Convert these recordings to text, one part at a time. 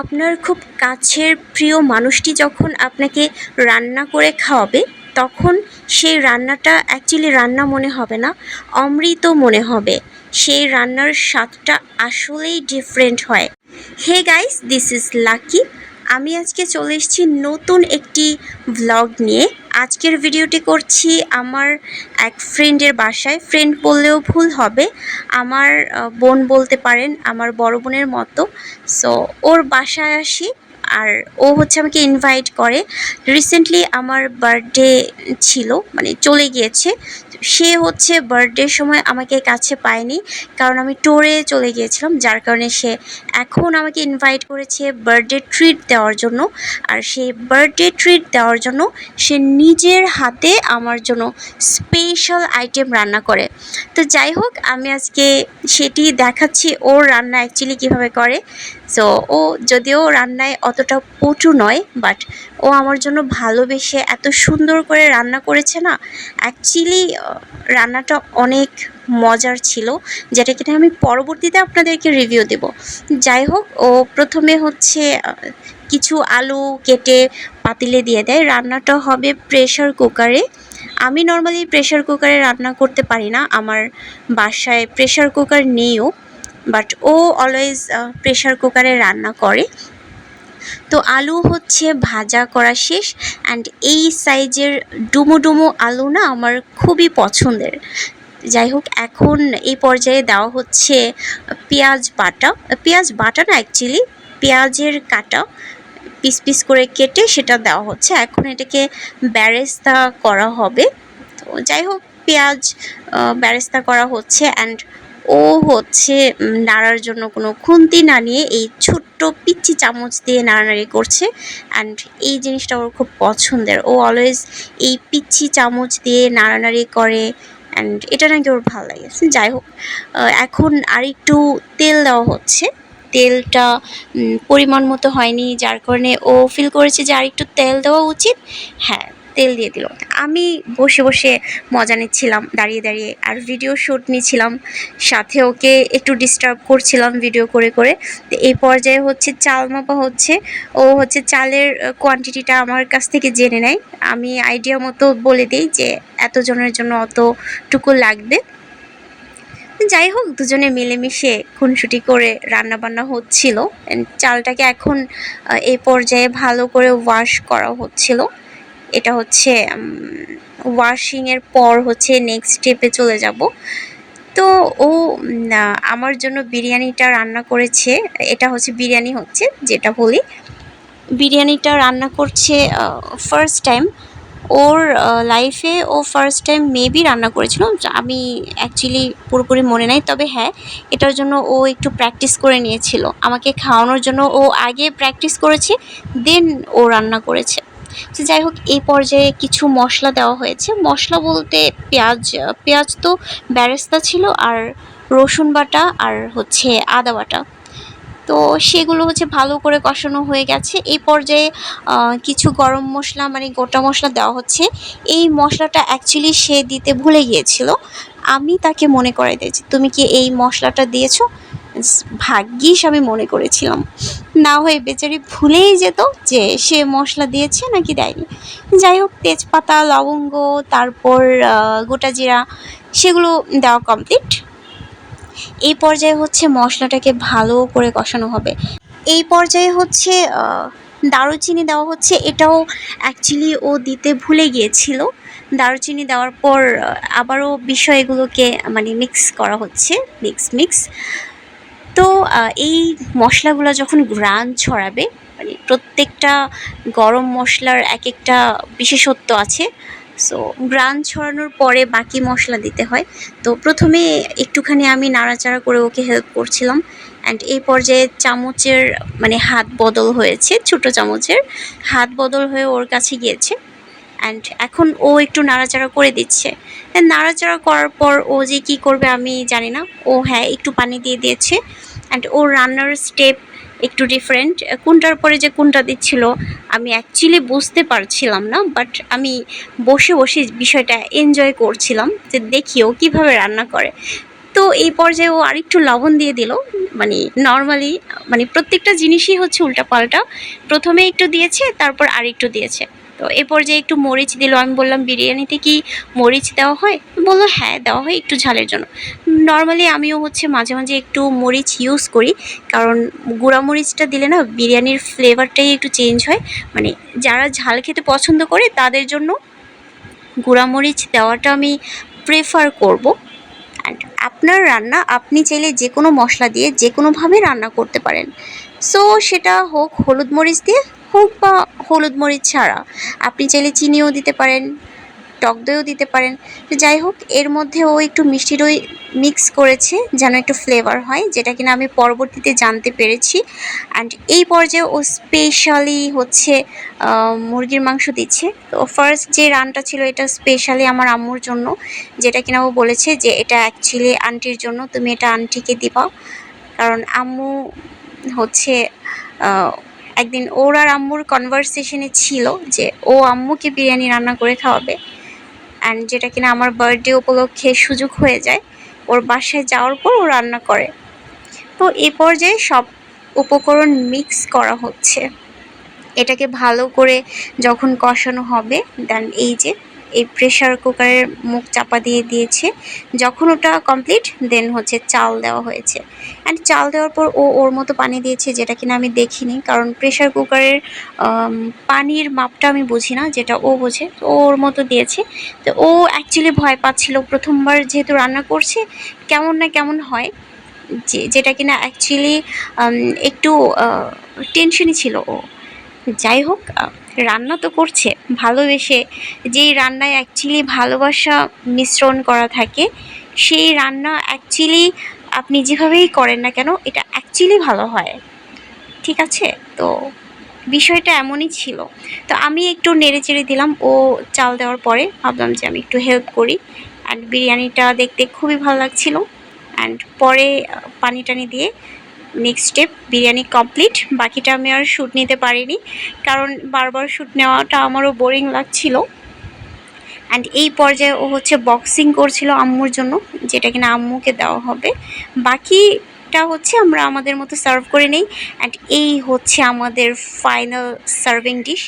আপনার খুব কাছের প্রিয় মানুষটি যখন আপনাকে রান্না করে খাওয়াবে, তখন সেই রান্নাটা অ্যাকচুয়ালি রান্না মনে হবে না, অমৃত মনে হবে। সেই রান্নার স্বাদটা আসলেই ডিফারেন্ট হয়। Hey guys this is Lucky আমি আজকে চলে এসেছি নতুন একটি ব্লগ নিয়ে। আজকের ভিডিওটি করছি আমার এক ফ্রেন্ডের বাসায়। ফ্রেন্ড বললেও ভুল হবে। আমার বোন বলতে পারেন, আমার বড় বোনের মতো। সো ওর বাসায় আসি। আর ও হচ্ছে আমাকে ইনভাইট করে। রিসেন্টলি আমার বার্থডে ছিল মানে চলে গিয়েছে। সে হচ্ছে বার্থডের সময় আমাকে কাছে পায়নি, কারণ আমি টোরে চলে গিয়েছিলাম, যার কারণে সে এখন আমাকে ইনভাইট করেছে বার্থডে ট্রিট দেওয়ার জন্য। আর সেই বার্থডে ট্রিট দেওয়ার জন্য সে নিজের হাতে আমার জন্য স্পেশাল আইটেম রান্না করে। তো যাই হোক, আমি আজকে সেটি দেখাচ্ছি, ওর রান্না অ্যাকচুয়ালি কীভাবে করে। সো ও যদিও রান্নায় অতটা পটু নয় বাট ও আমার জন্য ভালোবেসে এত সুন্দর করে রান্না করেছে না। অ্যাকচুয়ালি রান্নাটা অনেক মজার ছিল, যেটা কিনা আমি পরবর্তীতে আপনাদেরকে রিভিউ দেব। যাই হোক, ও প্রথমে হচ্ছে কিছু আলু কেটে পাতিলে দিয়ে দেয়। রান্নাটা হবে প্রেশার কুকারে আমি নর্মালি প্রেশার কুকারে রান্না করতে পারি না। আমার বাসায় প্রেশার কুকার নেইও। বাট ও অলওয়েজ প্রেশার কুকারে রান্না করে। তো আলু হচ্ছে ভাজা করা শেষ অ্যান্ড এই সাইজের ডুমো ডুমো আলু না আমার খুবই পছন্দের। যাই হোক, এখন এই পর্যায়ে দেওয়া হচ্ছে পেঁয়াজ বাটা। পেঁয়াজ বাটা না অ্যাকচুয়ালি পেঁয়াজের কাটা পিস পিস করে কেটে সেটা দেওয়া হচ্ছে। এখন এটাকে ব্যারেস্তা করা হবে। তো যাই হোক, পেঁয়াজ ব্যারেস্তা করা হচ্ছে অ্যান্ড ও হচ্ছে নাড়ার জন্য কোনো খুন্তি না নিয়ে এই ছোট্ট পিচ্ছি চামচ দিয়ে নাড়ানাড়ি করছে। অ্যান্ড এই জিনিসটা ওর খুব পছন্দের। ও অলওয়েজ এই পিচ্ছি চামচ দিয়ে নাড়ানাড়ি করে। অ্যান্ড এটা নাকি ওর ভালো লাগে যাই হোক এখন আর একটু তেল দেওয়া হচ্ছে। তেলটা পরিমাণ মতো হয়নি, যার কারণে ও ফিল করেছে যে আর একটু তেল দেওয়া উচিত। হ্যাঁ তেল দিয়ে দিল। আমি বসে বসে মজা নিচ্ছিলাম, দাঁড়িয়ে দাঁড়িয়ে। আর ভিডিও শ্যুট নিচ্ছিলাম, সাথে ওকে একটু ডিস্টার্ব করছিলাম ভিডিও করে করে। তো এই পর্যায়ে হচ্ছে চাল মাপা হচ্ছে। ও হচ্ছে চালের কোয়ান্টিটিটা আমার কাছ থেকে জেনে নেয়। আমি আইডিয়া মতো বলে দিই যে এতজনের জন্য অতটুকু লাগবে। যাই হোক, দুজনে মিলেমিশে খুনসুটি করে রান্না বান্না হচ্ছিল চালটাকে এখন এই পর্যায়ে ভালো করে ওয়াশ করা হচ্ছিল। এটা হচ্ছে ওয়াশিংয়ের পর হচ্ছে নেক্সট স্টেপে চলে যাব। তো ও আমার জন্য বিরিয়ানিটা রান্না করেছে, এটা হচ্ছে বিরিয়ানি হচ্ছে, যেটা বলি। বিরিয়ানিটা রান্না করছে ফার্স্ট টাইম ওর লাইফে ও ফার্স্ট টাইম মেবি রান্না করেছিল। আমি অ্যাকচুয়ালি পুরোপুরি মনে নাই, তবে হ্যাঁ এটার জন্য ও একটু প্র্যাকটিস করে নিয়েছিল। আমাকে খাওয়ানোর জন্য ও আগে প্র্যাকটিস করেছে দেন ও রান্না করেছে। তো যাই হোক, এই পর্যায়ে কিছু মশলা দেওয়া হয়েছে। মশলা বলতে পেঁয়াজ পেঁয়াজ তো ব্যারেস্তা ছিল আর রসুন বাটা আর হচ্ছে আদা বাটা। তো সেগুলো হচ্ছে ভালো করে কষানো হয়ে গেছে। এই পর্যায়ে কিছু গরম মশলা মানে গোটা মশলা দেওয়া হচ্ছে। এই মশলাটা অ্যাকচুয়ালি সে দিতে ভুলে গিয়েছিল। আমি তাকে মনে করাই দিয়েছি, তুমি কি এই মশলাটা দিয়েছ? ভাগ্যিস আমি মনে করেছিলাম। না হয়ে বেচারি ভুলেই যেত যে সে মশলা দিয়েছে নাকি দেয়নি। যাই হোক, তেজপাতা, লবঙ্গ, তারপর গোটা জিরা, সেগুলো দেওয়া কমপ্লিট এই পর্যায়ে হচ্ছে মশলাটাকে ভালো করে কষানো হবে। এই পর্যায়ে হচ্ছে দারুচিনি দেওয়া হচ্ছে। এটাও অ্যাকচুয়ালি ও দিতে ভুলে গিয়েছিল। দারুচিনি দেওয়ার পর আবারও বিষয়গুলোকে মানে মিক্স করা হচ্ছে। মিক্স মিক্স তো এই মশলাগুলো যখন গ্রান ছড়াবে মানে প্রত্যেকটা গরম মশলার এক একটা বিশেষত্ব আছে, সো গ্রান ছড়ানোর পরে বাকি মশলা দিতে হয়। তো প্রথমে একটুখানি আমি নাড়াচাড়া করে ওকে হেল্প করছিলাম অ্যান্ড এই পর্যায়ে চামচের মানে হাত বদল হয়েছে, ছোটো চামচের হাত বদল হয়ে ওর কাছে গিয়েছে অ্যান্ড এখন ও একটু নাড়াচাড়া করে দিচ্ছে। নাড়াচাড়া করার পর ও যে কী করবে আমি জানি না। ও হ্যাঁ একটু পানি দিয়ে দিয়েছে। অ্যান্ড ওর রান্নার স্টেপ একটু ডিফারেন্ট কোনটার পরে যে কোনটা দিচ্ছিল, আমি অ্যাকচুয়ালি বুঝতে পারছিলাম না বাট আমি বসে বসে বিষয়টা এনজয় করছিলাম যে দেখি ও কীভাবে রান্না করে। তো এই পর্যায়ে ও আরেকটু লবণ দিয়ে দিল। মানে নর্মালি মানে প্রত্যেকটা জিনিসই হচ্ছে উল্টাপাল্টা। প্রথমে একটু দিয়েছে, তারপর আরেকটু দিয়েছে। তো এ পর্যায়ে একটু মরিচ দিল। আমি বললাম, বিরিয়ানিতে কি মরিচ দেওয়া হয়? বলল হ্যাঁ দেওয়া হয় একটু ঝালের জন্য। নর্মালি আমিও হচ্ছে মাঝে মাঝে একটু মরিচ ইউজ করি, কারণ গুঁড়া মরিচটা দিলে না বিরিয়ানির ফ্লেভারটাই একটু চেঞ্জ হয়। মানে যারা ঝাল খেতে পছন্দ করে, তাদের জন্য গুঁড়া মরিচ দেওয়াটা আমি প্রেফার করব। অ্যান্ড আপনার রান্না, আপনি চাইলে যে কোনো মশলা দিয়ে যে কোনোভাবে রান্না করতে পারেন। সো সেটা হোক হলুদ মরিচ দিয়ে হোক বা হলুদ মরিচ ছাড়া। আপনি চাইলে চিনিও দিতে পারেন, টক দইও দিতে পারেন। তো যাই হোক, এর মধ্যে ও একটু মিষ্টি দই মিক্স করেছে, যেন একটু ফ্লেভার হয়, যেটা কিনা আমি পরবর্তীতে জানতে পেরেছি। অ্যান্ড এই পর্যায়ে ও স্পেশালি হচ্ছে মুরগির মাংস দিচ্ছে। তো ফার্স্ট যে রানটা ছিল, এটা স্পেশালি আমার আম্মুর জন্য, যেটা কিনা ও বলেছে যে এটা অ্যাকচুয়ালি আন্টির জন্য, তুমি এটা আন্টিকে দিবা। কারণ আম্মু হচ্ছে একদিন ওর আর আম্মুর কনভারসেশনে ছিল যে ও আম্মুকে বিরিয়ানি রান্না করে খাওয়াবে। অ্যান্ড যেটা কিনা আমার বার্থডে উপলক্ষে সুযোগ হয়ে যায়, ওর বাসায় যাওয়ার পর ও রান্না করে। তো এ পর্যায়ে সব উপকরণ মিক্স করা হচ্ছে। এটাকে ভালো করে যখন কষানো হবে দেন এই যে এই প্রেশার কুকারের মুখ চাপা দিয়ে দিয়েছে। যখন ওটা কমপ্লিট দেন হচ্ছে চাল দেওয়া হয়েছে। অ্যান্ড চাল দেওয়ার পর ও ওর মতো পানি দিয়েছে যেটা কিনা আমি দেখিনি। কারণ প্রেশার কুকারের পানির মাপটা আমি বুঝি না, যেটা ও বোঝে। তো ওর মতো দিয়েছে। তো ও অ্যাকচুয়ালি ভয় পাচ্ছিল। প্রথমবার যেহেতু রান্না করছে, কেমন না কেমন হয় যেটা কিনা অ্যাকচুয়ালি একটু টেনশনই ছিল ও। যাই হোক রান্না তো করছে, ভালোবেসে। যেই রান্নায় অ্যাকচুয়ালি ভালোবাসা মিশ্রণ করা থাকে, সেই রান্না অ্যাকচুয়ালি আপনি যেভাবেই করেন না কেন, এটা অ্যাকচুয়ালি ভালো হয়। ঠিক আছে? তো বিষয়টা এমনই ছিল। তো আমি একটু নেড়ে চেড়ে দিলাম, ও চাল দেওয়ার পরে ভাবলাম যে আমি একটু হেল্প করি। অ্যান্ড বিরিয়ানিটা দেখতে খুবই ভালো লাগছিল। অ্যান্ড পরে পানি টানি দিয়ে নেক্সট স্টেপ বিরিয়ানি কমপ্লিট বাকিটা আমি আর শ্যুট নিতে পারিনি, কারণ বারবার শ্যুট নেওয়াটা আমারও বোরিং লাগছিল। অ্যান্ড এই পর্যায়ে ও হচ্ছে বক্সিং করছিল আম্মুর জন্য, যেটা কিনা আম্মুকে দেওয়া হবে। বাকিটা হচ্ছে আমরা আমাদের মতো সার্ভ করে নেই। অ্যান্ড এই হচ্ছে আমাদের ফাইনাল সার্ভিং ডিশ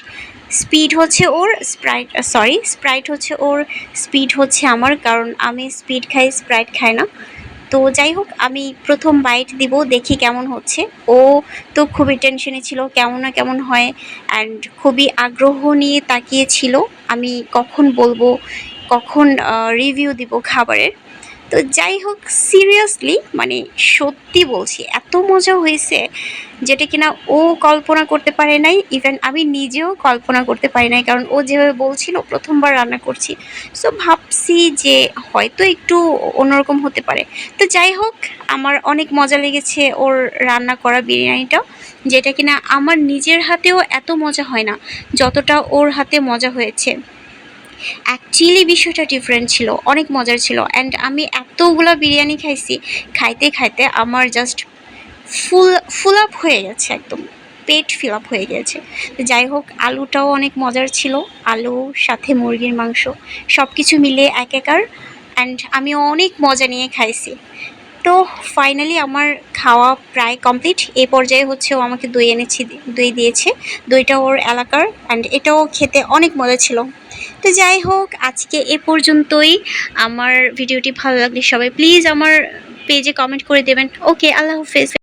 স্পিড হচ্ছে ওর স্প্রাইট সরি স্প্রাইট হচ্ছে ওর স্পিড হচ্ছে আমার, কারণ আমি স্পিড খাই স্প্রাইট খাই না। তো যাই হোক, আমি প্রথম বাইট দিব, দেখি কেমন হচ্ছে। ও তো খুবই টেনশনে ছিল, কেমন না কেমন হয় অ্যান্ড খুবই আগ্রহ নিয়ে তাকিয়েছিল আমি কখন বলব, কখন রিভিউ দিব খাবারের। তো যাই হোক সিরিয়াসলি মানে সত্যি বলছি, এত মজা হয়েছে যেটা কিনা ও কল্পনা করতে পারে নাই ইভেন আমি নিজেও কল্পনা করতে পারি নাই, কারণ ও যেভাবে বলছিল, প্রথমবার রান্না করছি। সো ভাবছি যে হয়তো একটু অন্যরকম হতে পারে। তো যাই হোক, আমার অনেক মজা লেগেছে ওর রান্না করা বিরিয়ানিটা যেটা কিনা আমার নিজের হাতেও এত মজা হয় না, যতটা ওর হাতে মজা হয়েছে। অ্যাকচুয়ালি বিষয়টা ডিফারেন্ট ছিল, অনেক মজার ছিল। অ্যান্ড আমি এতগুলো বিরিয়ানি খাইছি, খাইতে খাইতে আমার জাস্ট ফুল ফুল আপ হয়ে গেছে একদম, পেট ফিল আপ হয়ে গেছে। যাই হোক, আলুটাও অনেক মজার ছিল, আলু, সাথে মুরগির মাংস সব কিছু মিলে এক একার। অ্যান্ড আমি অনেক মজা নিয়ে খাইছি। তো ফাইনালি আমার খাওয়া প্রায় কমপ্লিট এই পর্যায়ে হচ্ছে ও আমাকে দই এনেছি, দই দিয়েছে। দইটা ওর এলাকার অ্যান্ড এটাও খেতে অনেক মজা ছিল। তো যাই হোক, আজকে এ পর্যন্তই। আমার ভিডিওটি ভালো লাগলে সবাই প্লিজ আমার পেজে কমেন্ট করে দেবেন। ওকে আল্লাহ হাফেজ।